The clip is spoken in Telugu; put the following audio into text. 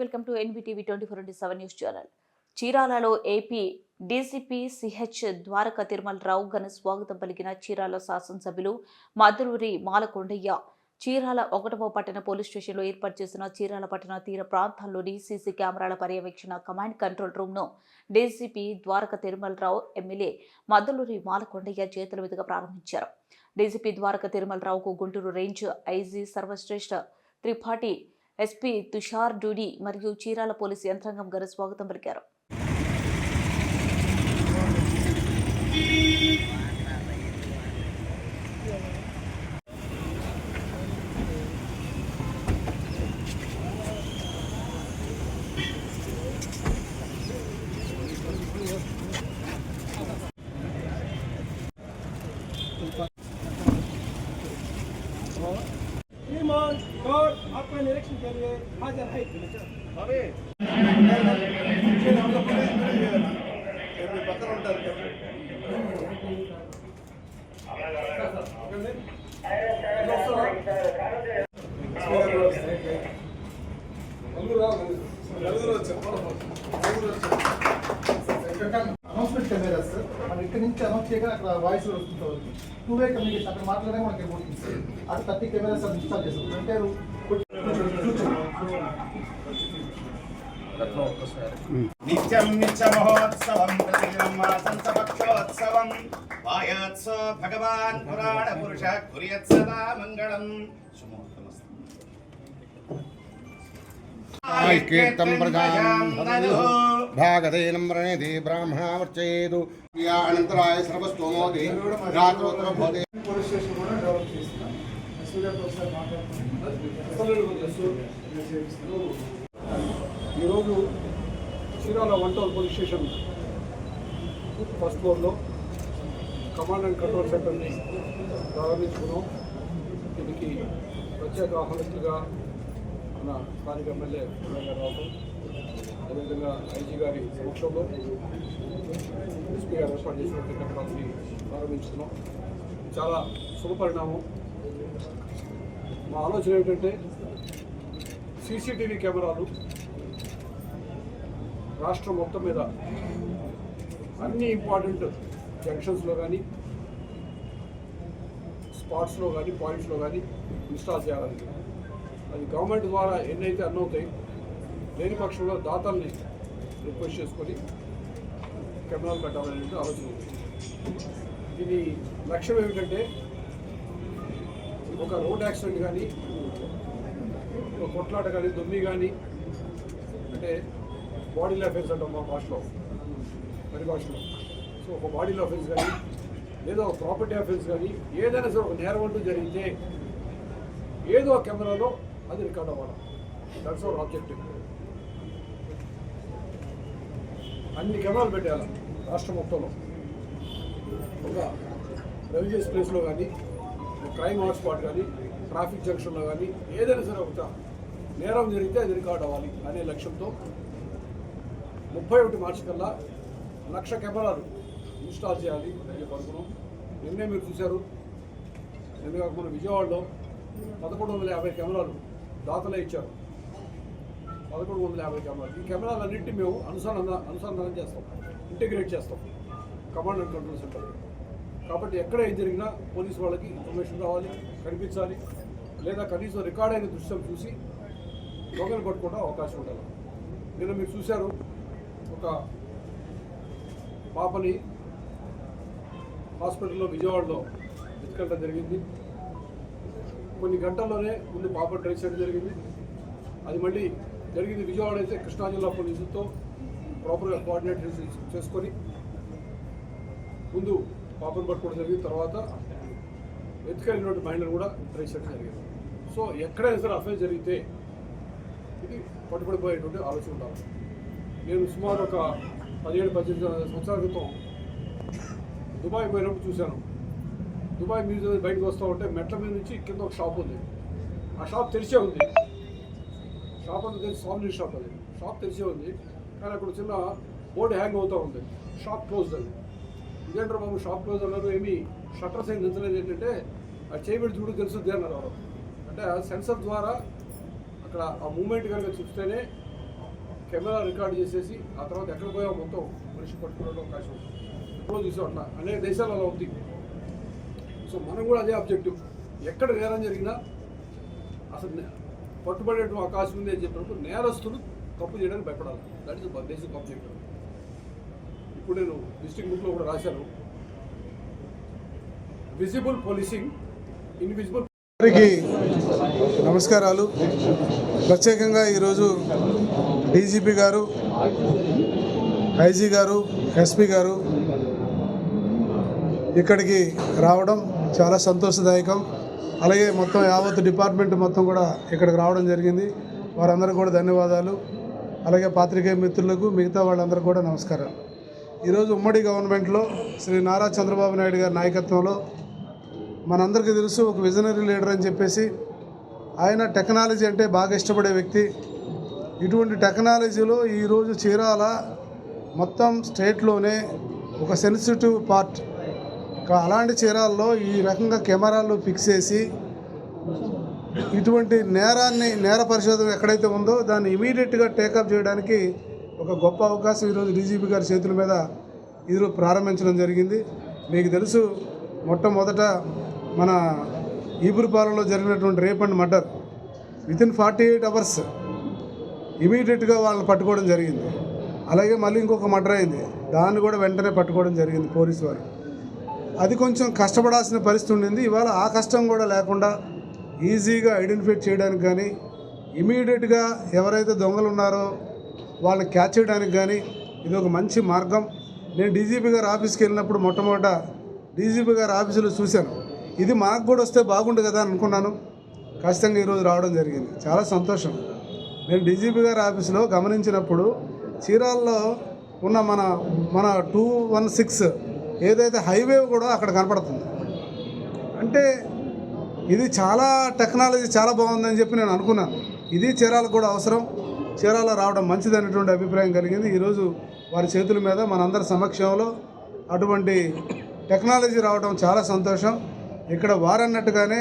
Welcome to NBTV twenty four into seven news channel. చీరాలలో AP DCP CH Dwaraka Tirumalarao ఘన స్వాగతం పలికిన చీరాల శాసనసభ్యులు మధురూరి మాలకొండయ్య. చీరాల ఒకటవ పట్టణ పోలీస్ స్టేషన్లో ఏర్పాటు చేసిన చీరాల పట్టణ తీర ప్రాంతాల్లోని సీసీ కెమెరాల పర్యవేక్షణ కమాండ్ కంట్రోల్ రూమ్ను డీసీపీ ద్వారక తిరుమలరావు ఎమ్మెల్యే మద్దలూరి మాలకొండయ్య చేతుల మీదుగా ప్రారంభించారు. DCP Dwaraka తిరుమలరావుకు Guntur range IG Sarvashreshtha Tripathi SP Tushar Doodi మరియు చీరాల పోలీసు యంత్రాంగం గారు స్వాగతం పలికారు. और आपका निरीक्षण के लिए हाजिर है ఇక్కడి నుంచి అక్కడ వాయిస్ వస్తుంది టూ వే కమ్యూనికేషన్ అక్కడ మాట్లాడే మనకి రిపోర్టింగ్స్ అక్కడ థర్టీ కెమెరాస్ అది ఇన్స్టాల్ చేస్తాం అంటే నిత్యం నిత్యమహోత్సవం ప్రతిదినం మాసంతపక్షోత్సవం వాయోత్సవ భగవాన్ పురాణ పురుష కుర్యత్ మంగళం. శుభోత్తమస్తు ఈరోజు Chirala one town police station first ఫ్లోర్లో కమాండ్ అండ్ కంట్రోల్ సెంటర్ని ప్రారంభించుకున్నాం దీనికి ప్రత్యేక ఆహ్వానితులుగా మన స్థానిక ఎమ్మెల్యే ఉదయ్ అదేవిధంగా ఐజీ గారి సమక్షంలో ఎస్పీ గారు ఏర్పాటు చేసినటువంటి కట్టడాన్ని ప్రారంభించుకున్నాం చాలా శుభపరిణామం మా ఆలోచన ఏమిటంటే సీసీటీవీ కెమెరాలు రాష్ట్రం మొత్తం మీద అన్ని ఇంపార్టెంట్ జంక్షన్స్లో కానీ స్పాట్స్లో కానీ పాయింట్స్లో కానీ ఇన్స్టాల్ చేయాలని అది గవర్నమెంట్ ద్వారా ఎన్నైతే అన్ అవుతాయి లేని పక్షంలో దాతల్ని రిక్వెస్ట్ చేసుకొని కెమెరాలు పెట్టాలనే ఆలోచన. దీని లక్ష్యం ఏమిటంటే ఒక రోడ్ యాక్సిడెంట్ కానీ ఒక కొట్లాట కానీ దొమ్మి కానీ అంటే బాడీలో అఫెన్స్ అంటాం మా భాషలో మరి భాషలో. సో ఒక బాడీలో అఫెన్స్ కానీ లేదా ఒక ప్రాపర్టీ అఫెన్స్ కానీ ఏదైనా సరే ఒక నేరం అంటూ జరిగితే ఏదో కెమెరాలో అది రికార్డ్ అవ్వాలి దట్స్ అవర్ ఆబ్జెక్టివ్ అన్ని కెమెరాలు పెట్టాలి రాష్ట్రం మొత్తంలో. ఒక రిలీజియస్ ప్లేస్లో కానీ క్రైమ్ హాట్స్పాట్ కానీ ట్రాఫిక్ జంక్షన్లో కానీ ఏదైనా సరే ఒక నేరం జరిగితే అది రికార్డ్ అవ్వాలి అనే లక్ష్యంతో ముప్పై ఒకటి మార్చి కల్లా లక్ష కెమెరాలు ఇన్స్టాల్ చేయాలి అని చెప్పి అనుకున్నాం నిన్నే మీరు చూశారు. నిన్న కాకుండా విజయవాడలో పదకొండు వందల యాభై కెమెరాలు దాతలే ఇచ్చారు. పదకొండు వందల యాభై కెమెరాలు ఈ కెమెరాలన్నింటినీ మేము అనుసంధాన అనుసంధానం చేస్తాం. ఇంటిగ్రేట్ చేస్తాం. Command and control centre. కాబట్టి ఎక్కడ ఏం జరిగినా పోలీస్ వాళ్ళకి ఇన్ఫర్మేషన్ రావాలి కనిపించాలి. లేదా కనీసం రికార్డ్ అయిన దృశ్యం చూసి దొంగలు పట్టుకోవడం అవకాశం ఉండాలి. నిన్న మీరు చూశారు ఒక పాపని హాస్పిటల్లో విజయవాడలో ఎత్తుకెళ్ళడం జరిగింది. కొన్ని గంటల్లోనే ముందు పాప డ్రైవ్ చేయడం జరిగింది. అది మళ్ళీ జరిగింది విజయవాడ అయితే కృష్ణా జిల్లా పోలీసులతో ప్రాపర్గా కోఆర్డినేట్ చేసి- చేసుకొని ముందు పాపను పట్టుకోవడం జరిగింది. తర్వాత ఎత్తుకెళ్ళినటువంటి మహిళలు కూడా ట్రై చేయడం జరిగింది. సో ఎక్కడైనా సరే అఫైర్ జరిగితే ఇది పట్టుబడిపోయేటువంటి ఆలోచన ఉండాలి. నేను సుమారు ఒక పదిహేడు పద్దెనిమిది సంవత్సరాల క్రితం దుబాయ్ పోయినప్పుడు చూశాను. దుబాయ్ మ్యూజియం బయటకు వస్తూ ఉంటే మెట్ల మీద నుంచి కింద ఒక షాప్ ఉంది. ఆ షాప్ తెరిచే ఉంది. షాప్ అంతా తెలిసి సాల్రీ షాప్ అది. షాప్ తెరిచే ఉంది. కానీ అక్కడ చిన్న బోర్డు హ్యాంగ్ అవుతూ ఉంది. షాప్ క్లోజ్ అని ఇదేంటారు బాబు షాప్ క్లోజ్ అన్నారు ఏమీ షట్టర్స్ ఏం దించలేదు. ఏంటంటే ఆ చేయబడి చూడు తెలుస్తుంది అన్నారు వాళ్ళు అంటే ఆ సెన్సర్ ద్వారా అక్కడ ఆ మూమెంట్ కనుక చూస్తేనే కెమెరా రికార్డ్ చేసేసి ఆ తర్వాత ఎక్కడ పోయా మొత్తం మనిషి పట్టుకోవడం అవకాశం ఎప్పుడో చూసాం అట్లా. అనేక దేశాలు అలా ఉంది. సో మనం కూడా అదే ఆబ్జెక్టివ్. ఎక్కడ నేరం జరిగినా అసలు పట్టుబడే అవకాశం ఉంది అని చెప్పినప్పుడు నేరస్తులు తప్పు చేయడానికి భయపడాలి. దట్ ఇస్ బేసిక్ ఆబ్జెక్టివ్ ఇప్పుడు నేను డిస్ట్రిక్ట్ బుక్లో కూడా రాశాను. విజిబుల్ పోలీసింగ్ ఇన్విజిబుల్ అందరికీ నమస్కారాలు. ప్రత్యేకంగా ఈరోజు డీజీపీ గారు ఐజీ గారు ఎస్పీ గారు ఇక్కడికి రావడం చాలా సంతోషదాయకం. అలాగే మొత్తం యావత్ డిపార్ట్మెంట్ మొత్తం కూడా ఇక్కడికి రావడం జరిగింది. వారందరూ కూడా ధన్యవాదాలు. అలాగే పాత్రికేయ మిత్రులకు మిగతా వాళ్ళందరూ కూడా నమస్కారం ఈరోజు ఉమ్మడి గవర్నమెంట్లో శ్రీ నారా చంద్రబాబు నాయుడు గారి నాయకత్వంలో మనందరికీ తెలుసు ఒక విజనరీ లీడర్ అని చెప్పేసి ఆయన టెక్నాలజీ అంటే బాగా ఇష్టపడే వ్యక్తి. ఇటువంటి టెక్నాలజీలో ఈరోజు చీరాల మొత్తం స్టేట్లోనే ఒక సెన్సిటివ్ పార్ట్ అలాంటి చీరాల్లో ఈ రకంగా కెమెరాలు ఫిక్స్ చేసి ఇటువంటి నేరాన్ని నేర పరిశోధన ఎక్కడైతే ఉందో దాన్ని ఇమీడియట్గా టేకప్ చేయడానికి ఒక గొప్ప అవకాశం ఈరోజు డీజీపీ గారి చేతుల మీద ఇది ప్రారంభించడం జరిగింది. మీకు తెలుసు మొట్టమొదట మన ఈపురపాలెంలో జరిగినటువంటి rape and murder within forty eight hours ఇమీడియట్గా వాళ్ళని పట్టుకోవడం జరిగింది. అలాగే మళ్ళీ ఇంకొక మర్డర్ అయింది. దాన్ని కూడా వెంటనే పట్టుకోవడం జరిగింది పోలీసు వారు. అది కొంచెం కష్టపడాల్సిన పరిస్థితి ఉండింది. ఇవాళ ఆ కష్టం కూడా లేకుండా ఈజీగా ఐడెంటిఫై చేయడానికి కానీ ఇమీడియట్గా ఎవరైతే దొంగలు ఉన్నారో వాళ్ళని క్యాచ్ చేయడానికి కానీ ఇది ఒక మంచి మార్గం. నేను డీజీపీ గారు ఆఫీస్కి వెళ్ళినప్పుడు మొట్టమొదట డీజీపీ గారు ఆఫీసులో చూశాను. ఇది మాకు కూడా వస్తే బాగుండు కదా అని అనుకున్నాను. ఖచ్చితంగా ఈరోజు రావడం జరిగింది. చాలా సంతోషం. నేను డీజీపీ గారి ఆఫీసులో గమనించినప్పుడు చీరాల్లో ఉన్న మన మన టూ వన్ సిక్స్ ఏదైతే హైవే కూడా అక్కడ కనపడుతుంది. అంటే ఇది చాలా టెక్నాలజీ చాలా బాగుందని చెప్పి నేను అనుకున్నాను. ఇది చీరాలకు కూడా అవసరం. చీరాల రావడం మంచిదనేటువంటి అభిప్రాయం కలిగింది. ఈరోజు వారి చేతుల మీద మనందరి సమక్షంలో అటువంటి టెక్నాలజీ రావడం చాలా సంతోషం. ఇక్కడ వారన్నట్టుగానే